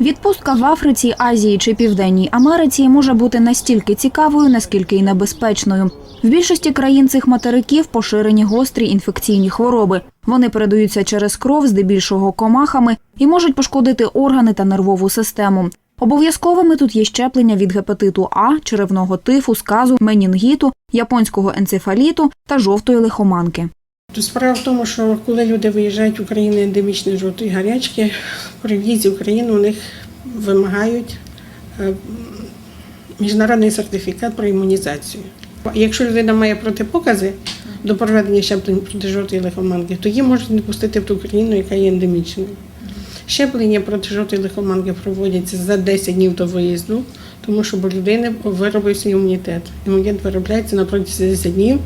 Відпустка в Африці, Азії чи Південній Америці може бути настільки цікавою, наскільки й небезпечною. В більшості країн цих материків поширені гострі інфекційні хвороби. Вони передаються через кров, здебільшого комахами, і можуть пошкодити органи та нервову систему. Обов'язковими тут є щеплення від гепатиту А, черевного тифу, сказу, менінгіту, японського енцефаліту та жовтої лихоманки. Справа в тому, що коли люди виїжджають в Україну ендемічної жовтої гарячки, при в'їзді в Україну у них вимагають е, міжнародний сертифікат про імунізацію. Якщо людина має протипокази до проведення щеплень проти жовтої лихоманки, то її можуть не пустити в ту країну, яка є ендемічною. Щеплення проти жовтої лихоманки проводяться за 10 днів до виїзду, тому що у людини виробився імунітет. Імунітет виробляється на протязі 10 днів.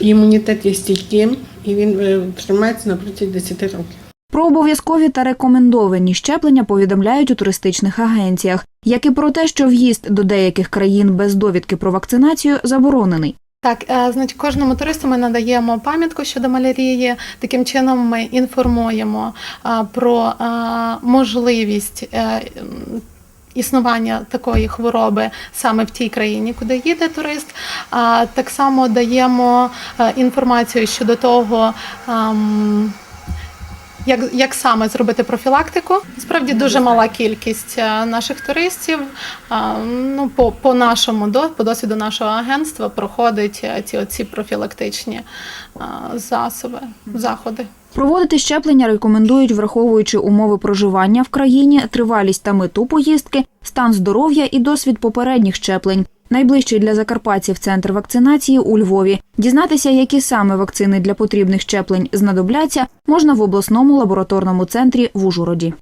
Імунітет є стійким і він е, тримається на протязі 10 років. Про обов'язкові та рекомендовані щеплення повідомляють у туристичних агенціях, як і про те, що в'їзд до деяких країн без довідки про вакцинацію заборонений. Так, е, значить, кожному туристу ми надаємо пам'ятку щодо малярії. Таким чином ми інформуємо е, про можливість. Існування такої хвороби саме в тій країні, куди їде турист. Так само даємо е, інформацію щодо того, ем, як, як саме зробити профілактику. Справді дуже мала кількість е, наших туристів. Ну, по, по нашому по досвіду нашого агентства проходить е, ці оці профілактичні е, засоби, заходи. Проводити щеплення рекомендують, враховуючи умови проживання в країні, тривалість та мету поїздки, стан здоров'я і досвід попередніх щеплень. Найближчий для закарпатців центр вакцинації у Львові. Дізнатися, які саме вакцини для потрібних щеплень знадобляться, можна в обласному лабораторному центрі в Ужгороді.